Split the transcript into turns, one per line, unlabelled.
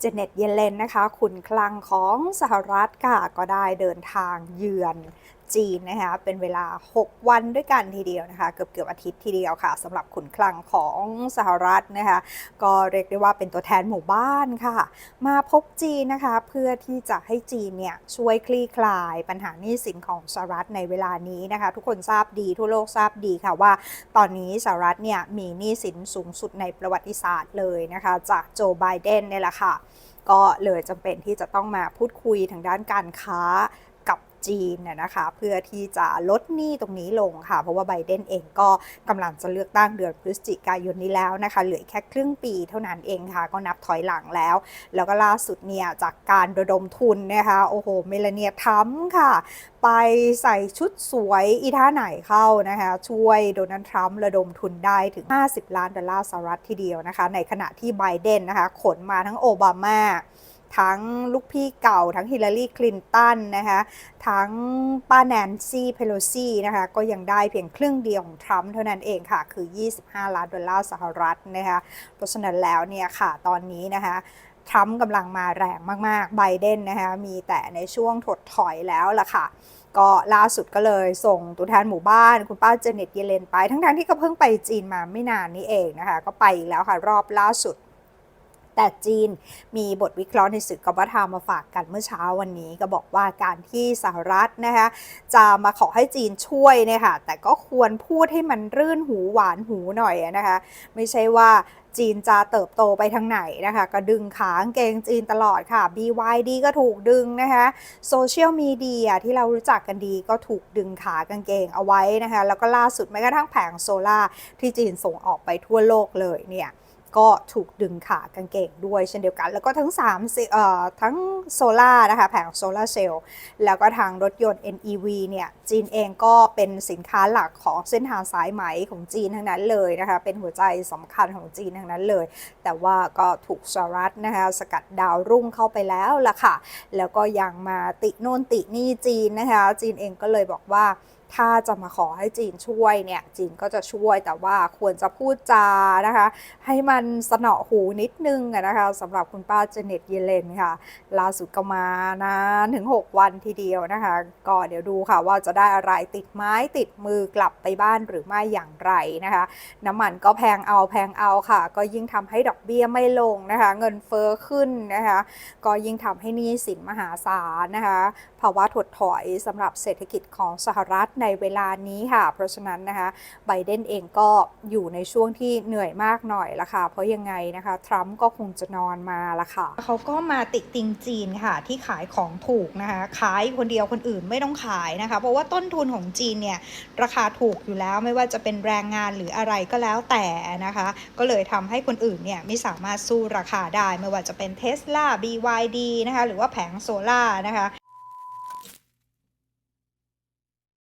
เจเน็ตเยเลนนะคะขุนคลังของสหรัฐค่ะก็ได้เดินทางเยือน จีนนะคะเป็นเวลา 6 วันด้วยกันทีเดียวนะคะ เกือบเกือบอาทิตย์ทีเดียวค่ะสำหรับขุนคลังของสหรัฐนะคะ ก็เรียกได้ว่าเป็นตัวแทนหมู่บ้านค่ะ มาพบจีนนะคะ เพื่อที่จะให้จีนเนี่ยช่วยคลี่คลายปัญหาหนี้สินของสหรัฐในเวลานี้นะคะ ทุกคนทราบดีทั่วโลกทราบดีค่ะว่า ตอนนี้สหรัฐเนี่ยมีหนี้สินสูงสุดในประวัติศาสตร์เลยนะคะ จากโจไบเดนเนี่ยแหละค่ะก็เลยจำเป็นที่จะต้องมาพูดคุยทางด้านการค้า จีนนะคะเพื่อที่จะลดหนี้ตรงนี้ลงค่ะ เพราะว่าไบเดนเองก็กำลังจะเลือกตั้งเดือนพฤศจิกายนนี้แล้วนะคะเหลือแค่ครึ่งปีเท่านั้นเองค่ะ ก็นับถอยหลังแล้ว แล้วก็ล่าสุดเนี่ยจากการระดมทุนนะคะโอ้โหเมลาเนียทรัมค่ะ ไปใส่ชุดสวยอีท่าไหนเข้านะคะช่วยโดนัลด์ทรัมป์ระดมทุนได้ถึง 50 ล้านดอลลาร์สหรัฐทีเดียวนะคะ ในขณะที่ไบเดนนะคะขนมาทั้งโอบามา ทั้งลูกพี่เก่า ทั้งฮิลลารีคลินตันนะคะทั้งป้าแนนซี่เพโลซีนะคะก็ยังได้เพียงครึ่งเดียวของทรัมป์เท่านั้นเองค่ะ คือ 25 ล้านดอลลาร์สหรัฐนะคะเพราะฉะนั้นแล้วเนี่ยค่ะตอนนี้นะคะทรัมป์กำลังมาแรงมากๆไบเดนนะคะมีแต่ในช่วงถดถอยแล้วล่ะค่ะก็ล่าสุดก็เลยส่งตัวแทนหมู่บ้าน คุณป้าเจเน็ตเยเลนไป ทั้งๆที่ก็เพิ่งไปจีนมาไม่นานนี้เองนะคะ ก็ไปอีกแล้วค่ะ รอบล่าสุด แต่จีนมีบทวิเคราะห์ในสื่อกบฏามาฝากกันเมื่อเช้าวันนี้ก็บอกว่าการที่สหรัฐนะคะจะมาขอให้จีนช่วยเนี่ยค่ะแต่ก็ควรพูดให้มันรื่นหูหวานหูหน่อยนะคะไม่ใช่ว่าจีนจะเติบโตไปทางไหนนะคะ ก็ดึงขางเกงจีนตลอดค่ะ BYD ก็ถูกดึงนะคะโซเชียลมีเดียที่เรารู้จักกันดีก็ถูกดึงขากางเกงเอาไว้นะคะ แล้วก็ล่าสุดแม้กระทั่งแผงโซล่าที่จีนส่งออกไปทั่วโลกเลยเนี่ย ก็ถูกดึงขากางเกงด้วยเช่นเดียวกัน แล้วก็ทั้ง3สิเอ่อทั้งโซล่านะคะแผงโซลาเซลล์แล้วก็ทางรถยนต์ NEV เนี่ยจีนเองก็เป็นสินค้าหลักของเส้นทางสายไหมของจีนทั้งนั้นเลยนะคะเป็นหัวใจสำคัญของจีนทั้งนั้นเลย แต่ว่าก็ถูกสหรัฐนะคะสกัดดาวรุ่งเข้าไปแล้วล่ะค่ะ แล้วก็ยังมาติโน่นตินี่จีนนะคะจีนเองก็เลยบอกว่า ถ้าจะมาขอให้จีนช่วยเนี่ยจีนก็จะช่วยแต่ว่าควรจะพูดจานะคะ ให้มันสนอหูนิดนึงนะคะสำหรับคุณป้าเจเน็ตเยเลนค่ะลาสุดก็มานานถึง 6 วันทีเดียวนะคะ ก็เดี๋ยวดูค่ะว่าจะได้อะไรติดไม้ติดมือกลับไปบ้านหรือไม่อย่างไรนะคะ น้ำมันก็แพงเอาแพงเอาค่ะ ก็ยิ่งทำให้ดอกเบี้ยไม่ลงนะคะ เงินเฟอ้อขึ้นนะคะ ก็ยิ่งทำให้นี้สินมหาศาลนะคะภาวะถดถอยสำหรับเศรษฐกิจของสหรัฐในเวลานี้ค่ะ เพราะฉะนั้นนะคะไบเดนเองก็อยู่ในช่วงที่เหนื่อยมากหน่อยละค่ะ เพราะยังไงนะคะทรัมป์ก็คงจะนอนมาละค่ะเขาก็มาติดติงจีนค่ะ ที่ขายของถูกนะคะขายคนเดียวคนอื่นไม่ต้องขายนะคะ เพราะว่าต้นทุนของจีนเนี่ยราคาถูกอยู่แล้วไม่ว่าจะเป็นแรงงานหรืออะไรก็แล้วแต่นะคะ ก็เลยทำให้คนอื่นเนี่ยไม่สามารถสู้ราคาได้ ไม่ว่าจะเป็น Tesla BYD นะคะหรือว่าแผงโซล่านะคะ